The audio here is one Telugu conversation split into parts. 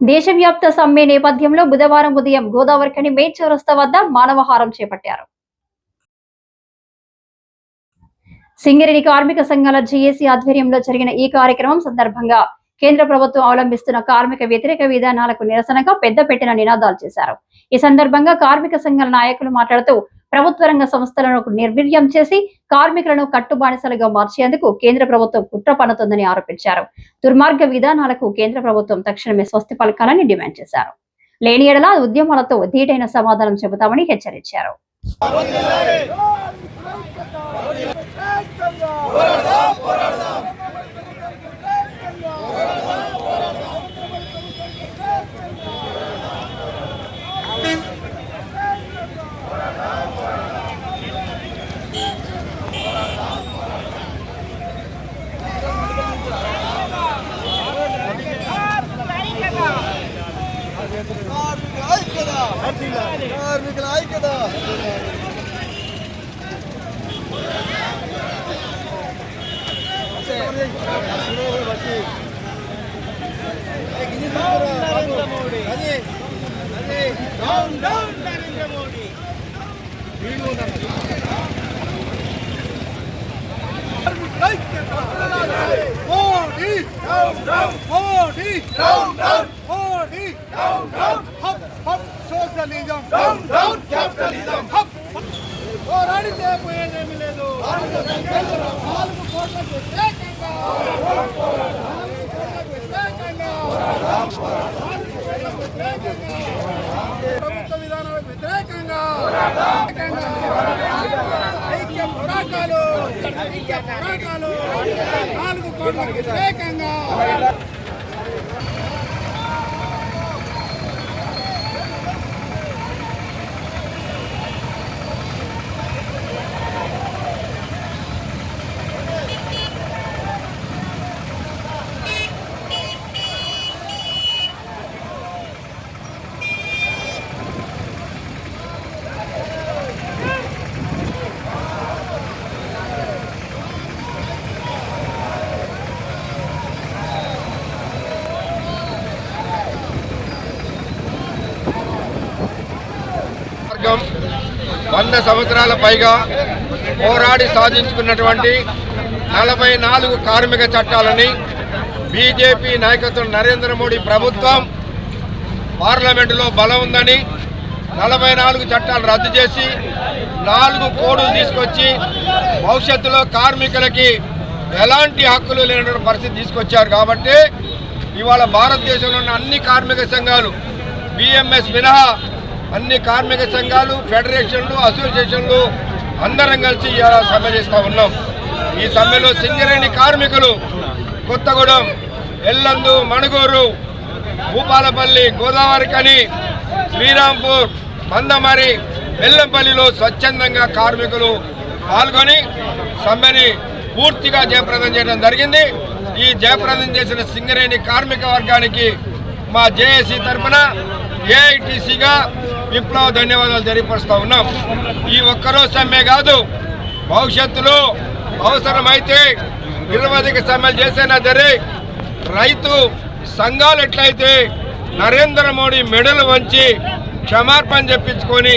దేశవ్యాప్త సమ్మె నేపథ్యంలో బుధవారం ఉదయం గోదావరికని మెయిన్ చౌరస్తా వద్ద మానవహారం చేపట్టారు. సింగరేణి కార్మిక సంఘాల జేఏసీ ఆధ్వర్యంలో జరిగిన ఈ కార్యక్రమం సందర్భంగా కేంద్ర ప్రభుత్వం అవలంబిస్తున్న కార్మిక వ్యతిరేక విధానాలకు నిరసనగా పెద్ద పెట్టిన నినాదాలు చేశారు. ఈ సందర్భంగా కార్మిక సంఘాల నాయకులు మాట్లాడుతూ ప్రభుత్వ రంగ సంస్థలను నిర్వీర్యం చేసి కార్మికులను కట్టుబానిసలుగా మార్చేందుకు కేంద్ర ప్రభుత్వం కుట్ర పన్నుతుందని ఆరోపించారు దుర్మార్గ విధానాలకు కేంద్ర ప్రభుత్వం తక్షణమే స్వస్తి పలకాలని డిమాండ్ చేశారు లేని ఎడలా ఉద్యమాలతో ధీటైన సమాధానం చెబుతామని హెచ్చరించారు ఐక్యత Modi Modi Modi hop hop socialism. Down down capitalism పోరాడితే పోయేదేమీ లేదు. నాలుగు కోట్ల వ్యతిరేకంగా. నాలుగు కోట్ల వ్యతిరేకంగా. ప్రభుత్వ విధానాలకు వ్యతిరేకంగా. ఐక్య పోరాటాలు. ఐక్య పోరాటాలు. నాలుగు కోట్ల వ్యతిరేకంగా వర్గం వంద సంవత్సరాల పైగా పోరాడి సాధించుకున్నటువంటి నలభై నాలుగు కార్మిక చట్టాలని బీజేపీ నాయకత్వం నరేంద్ర మోడీ ప్రభుత్వం పార్లమెంటులో బలం ఉందని నలభై నాలుగు చట్టాలు రద్దు చేసి నాలుగు కోడులు తీసుకొచ్చి భవిష్యత్తులో కార్మికులకి ఎలాంటి హక్కులు లేనటువంటి పరిస్థితి తీసుకొచ్చారు కాబట్టి ఇవాళ భారతదేశంలో ఉన్న అన్ని కార్మిక సంఘాలు బిఎంఎస్ మినహా అన్ని కార్మిక సంఘాలు ఫెడరేషన్లు అసోసియేషన్లు అందరం కలిసి ఇవాళ సమ్మె చేస్తూ ఉన్నాం. ఈ సమ్మెలో సింగరేణి కార్మికులు కొత్తగూడెం ఎల్లందు మణుగూరు భూపాలపల్లి గోదావరికని శ్రీరాంపూర్ మందమరి బెల్లంపల్లిలో స్వచ్ఛందంగా కార్మికులు పాల్గొని సమ్మెని పూర్తిగా జయప్రదం చేయడం జరిగింది. ఈ జయప్రదం చేసిన సింగరేణి కార్మిక వర్గానికి మా జేఏసీ తరఫున ఏఐటీసీగా విప్లవ ధన్యవాదాలు తెలియపరుస్తూ ఉన్నాం. ఈ ఒక్కరోజు సమ్మె కాదు భవిష్యత్తులో అవసరమైతే నిరవధిక సమ్మెలు చేసైనా సరే రైతు సంఘాలు ఎట్లయితే నరేంద్ర మోడీ మెడలు వంచి క్షమార్పణ చెప్పించుకొని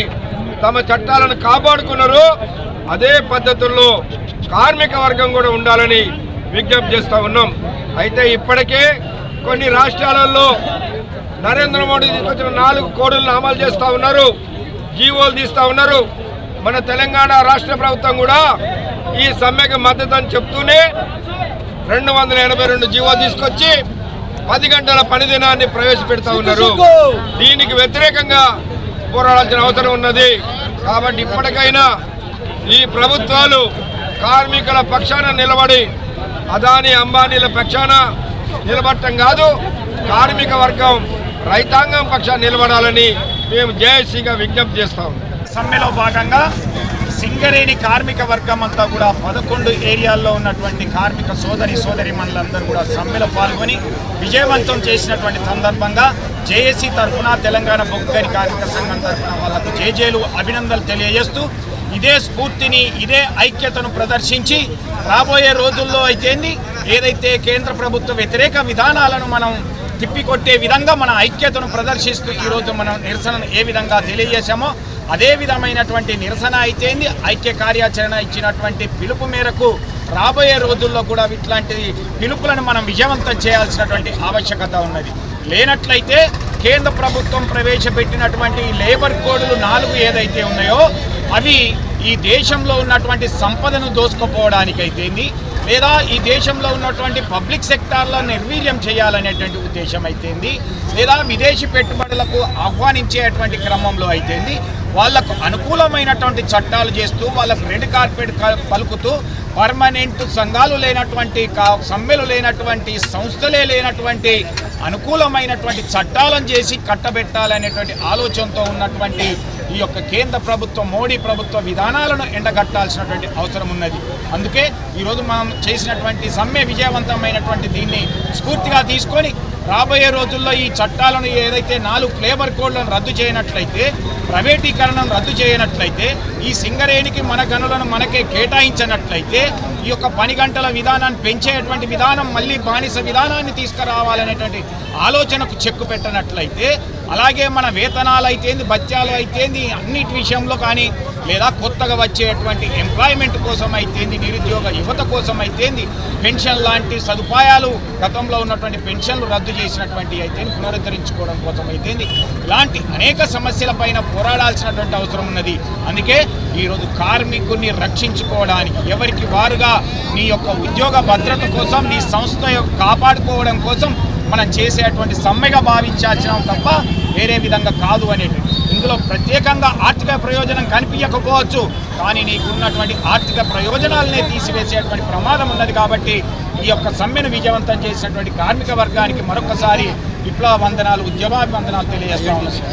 తమ చట్టాలను కాపాడుకున్నారు అదే పద్ధతుల్లో కార్మిక వర్గం కూడా ఉండాలని విజ్ఞప్తి చేస్తూ ఉన్నాం. అయితే ఇప్పటికే కొన్ని రాష్ట్రాలలో నరేంద్ర మోడీ తీసుకొచ్చిన నాలుగు కోడులను అమలు చేస్తూ ఉన్నారు జీవోలు తీస్తూ ఉన్నారు. మన తెలంగాణ రాష్ట్ర ప్రభుత్వం కూడా ఈ సమ్మెకు మద్దతు అని చెప్తూనే రెండు వందల ఎనభై రెండు జీవో తీసుకొచ్చి పది గంటల పని దినాన్ని ప్రవేశపెడతా ఉన్నారు. దీనికి వ్యతిరేకంగా పోరాడాల్సిన అవసరం ఉన్నది. కాబట్టి ఇప్పటికైనా ఈ ప్రభుత్వాలు కార్మికుల పక్షాన నిలబడి అదాని అంబానీల పక్షాన నిలబడటం కాదు కార్మిక వర్గం రైతాంగం పక్షాన నిలబడాలని మేము జేఏసీగా విజ్ఞప్తి చేస్తాం సమ్మెలో భాగంగా సింగరేణి కార్మిక వర్గం అంతా కూడా పదకొండు ఏరియాల్లో ఉన్నటువంటి కార్మిక సోదరి సోదరి మనులందరూ కూడా సమ్మెలో పాల్గొని విజయవంతం చేసినటువంటి సందర్భంగా జేఏసీ తరఫున తెలంగాణ బొగ్గరి కార్మిక సంఘం తరఫున వాళ్ళకు జేజేలు అభినందనలు తెలియజేస్తూ ఇదే స్ఫూర్తిని ఇదే ఐక్యతను ప్రదర్శించి రాబోయే రోజుల్లో అయితేంది ఏదైతే కేంద్ర ప్రభుత్వ వ్యతిరేక విధానాలను మనం తిప్పికొట్టే విధంగా మన ఐక్యతను ప్రదర్శిస్తూ ఈరోజు మనం నిరసనను ఏ విధంగా తెలియజేశామో అదే విధమైనటువంటి నిరసన అయితేంది ఐక్య కార్యాచరణ ఇచ్చినటువంటి పిలుపు మేరకు రాబోయే రోజుల్లో కూడా ఇట్లాంటి పిలుపులను మనం విజయవంతం చేయాల్సినటువంటి ఆవశ్యకత ఉన్నది. లేనట్లయితే కేంద్ర ప్రభుత్వం ప్రవేశపెట్టినటువంటి లేబర్ కోడ్లు నాలుగు ఏదైతే ఉన్నాయో అవి ఈ దేశంలో ఉన్నటువంటి సంపదను దోసుకోపోవడానికైతేంది లేదా ఈ దేశంలో ఉన్నటువంటి పబ్లిక్ సెక్టార్లో నిర్వీర్యం చేయాలనేటువంటి ఉద్దేశం అయితేంది లేదా విదేశీ పెట్టుబడులకు ఆహ్వానించేటువంటి క్రమంలో అయితేంది వాళ్ళకు అనుకూలమైనటువంటి చట్టాలు చేస్తూ వాళ్ళకు రెడ్ కార్పెట్ పలుకుతూ పర్మనెంట్ సంఘాలు లేనటువంటి కా- సమ్మెలు లేనటువంటి సంస్థలే లేనటువంటి అనుకూలమైనటువంటి చట్టాలను చేసి కట్టబెట్టాలనేటువంటి ఆలోచనతో ఉన్నటువంటి ఈ యొక్క కేంద్ర ప్రభుత్వం మోడీ ప్రభుత్వ విధానాలను ఎండగట్టాల్సినటువంటి అవసరం ఉన్నది. అందుకే ఈరోజు మనం చేసినటువంటి సమ్మె విజయవంతమైనటువంటి దీన్ని స్ఫూర్తిగా తీసుకొని రాబోయే రోజుల్లో ఈ చట్టాలను ఏదైతే నాలుగు లేబర్ కోడ్లను రద్దు చేయనట్లయితే ప్రైవేటీకరణను రద్దు చేయనట్లయితే ఈ సింగరేణికి మన గనులను మనకే కేటాయించినట్లయితే ఈ యొక్క పని గంటల విధానాన్ని పెంచేటువంటి విధానం మళ్ళీ బానిస విధానాన్ని తీసుకురావాలనేటువంటి ఆలోచనకు చెక్కు పెట్టనట్లయితే అలాగే మన వేతనాలు అయితేంది భత్యాలు అయితేంది అన్నిటి విషయంలో కానీ లేదా కొత్తగా వచ్చేటువంటి ఎంప్లాయ్మెంట్ కోసం అయితేంది నిరుద్యోగ యువత కోసం అయితేంది పెన్షన్ లాంటి సదుపాయాలు గతంలో ఉన్నటువంటి పెన్షన్లు రద్దు చేసినటువంటి అయితే పునరుద్ధరించుకోవడం కోసం అయితేంది ఇలాంటి అనేక సమస్యల పైన పోరాడాల్సినటువంటి అవసరం ఉన్నది. అందుకే ఈరోజు కార్మికుల్ని రక్షించుకోవడానికి ఎవరికి వారుగా నీ యొక్క ఉద్యోగ భద్రత కోసం నీ సంస్థ యొక్క కాపాడుకోవడం కోసం మనం చేసేటువంటి సమ్మెగా భావించాల్సిన తప్ప వేరే విధంగా కాదు అనేటువంటి ఇందులో ప్రత్యేకంగా ఆర్థిక ప్రయోజనం కనిపించకపోవచ్చు కానీ నీకున్నటువంటి ఆర్థిక ప్రయోజనాలనే తీసివేసేటువంటి ప్రమాదం ఉన్నది కాబట్టి ఈ యొక్క సమ్మెను విజయవంతం చేసినటువంటి కార్మిక వర్గానికి మరొకసారి విప్లవ వందనాలు ఉద్యమాభివందనాలు తెలియజేస్తా